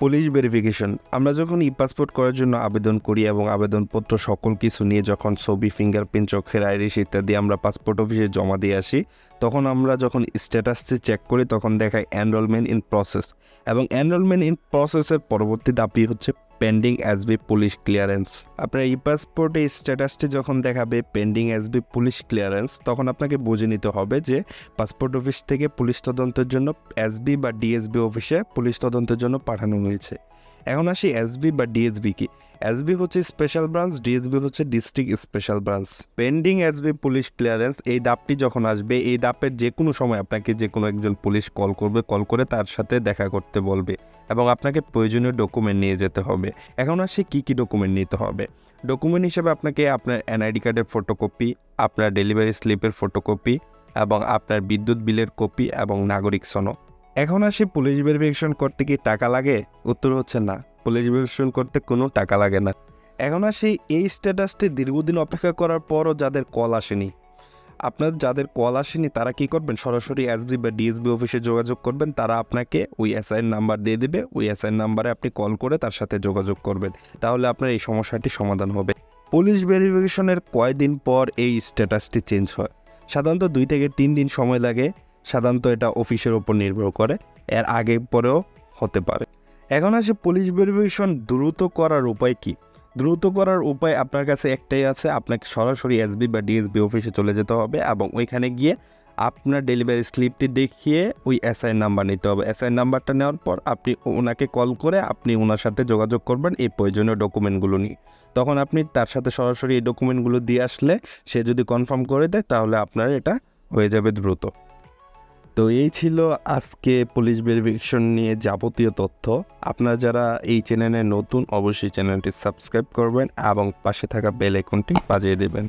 Police verification. আমরা যখন ই passport করার জন্য আবেদন করি এবং আবেদনপত্র সকল কিছু নিয়ে যখন ছবি ফিঙ্গারপ্রিন্ট চোখের আইরিশ ইত্যাদি আমরা পাসপোর্ট অফিসে জমা দিয়ে আসি, তখন আমরা যখন স্ট্যাটাসটি চেক করি, তখন দেখায় এনরোলমেন্ট ইন প্রসেস এবং এনরোলমেন্ট ইন প্রসেসের পরবর্তী দাবি হচ্ছে pending S B police clearance আপনার ই পাসপোর্টে স্ট্যাটাসটি যখন দেখাবে pending S B police clearance তখন আপনাকে বুঝে নিতে হবে যে পাসপোর্ট অফিস থেকে পুলিশ তদন্তের জন্য এসবি বা ডিএসবি অফিসে পুলিশ তদন্তের জন্য পাঠানো হয়েছে। এখন আসি এসবি বা ডিএসবি কি? এসবি হচ্ছে স্পেশাল ব্রাঞ্চ ডিএসবি হচ্ছে district special branch pending SB police clearance এই দাপটি যখন আসবে, এই দাপের যে কোনো সময় আপনাকে যে কোনো একজন পুলিশ কল করবে কল করে তার সাথে দেখা করতে বলবে। এবং আপনাকে প্রয়োজনীয় ডকুমেন্ট নিয়ে যেতে হবে। এখন আসি কী কী ডকুমেন্ট নিতে হবে। ডকুমেন্ট হিসেবে আপনাকে আপনার এনআইডি কার্ডের ফটোকপি আপনার ডেলিভারি স্লিপের ফটোকপি এবং আপনার বিদ্যুৎ বিলের কপি এবং নাগরিক সনদ। এখন আসি পুলিশ ভেরিফিকেশন করতে কি টাকা লাগে? উত্তর হচ্ছে না। পুলিশ ভেরিফিকেশন করতে কোনো টাকা লাগে না। এখন আসি এই স্ট্যাটাসটি দীর্ঘদিন অপেক্ষা করার পরও যাদের কল আসেনি। আপনার যাদের কল আসেনি, তারা কি করবেন? সরাসরি এসবি বা ডিএসবি অফিসে যোগাযোগ করবেন, তারা আপনাকে ওই এসআইয়ের নাম্বার দিয়ে দেবে, ওই এসআইয়ের নাম্বারে আপনি কল করে তার সাথে যোগাযোগ করবেন। তাহলে আপনার এই সমস্যাটি সমাধান হবে। পুলিশ ভেরিফিকেশনের কয়দিন পর এই স্ট্যাটাসটি চেঞ্জ হয়? সাধারণত দুই থেকে তিন দিন সময় লাগে, সাধারণত এটা অফিসের উপর নির্ভর করে, এর আগে পরেও হতে পারে। এখন আসে পুলিশ ভেরিফিকেশন দ্রুত করার উপায় কি? দ্রুত করার উপায় আপনার কাছে একটাই আছে, আপনাকে সরাসরি এসবি বা ডিএসবি অফিসে চলে যেতে হবে এবং ওইখানে গিয়ে আপনার ডেলিভারি স্লিপটি দেখিয়ে ওই এসআই নাম্বার নিতে হবে। এসআই নাম্বারটা নেওয়ার পর আপনি ওনাকে কল করে আপনি ওনার সাথে যোগাযোগ করবেন এই প্রয়োজনীয় ডকুমেন্টগুলো নিয়ে। তখন আপনি তার সাথে সরাসরি এই ডকুমেন্টগুলো দিয়ে আসলে সে যদি কনফার্ম করে দেয় তাহলে আপনার এটা হয়ে যাবে দ্রুত। তো এই ছিল আজকে পুলিশ ভেরিফিকেশন নিয়ে যাবতীয় তথ্য। আপনারা যারা এই চ্যানেলে নতুন, অবশ্যই চ্যানেলটি সাবস্ক্রাইব করবেন এবং পাশে থাকা বেল আইকনটি বাজিয়ে দেবেন।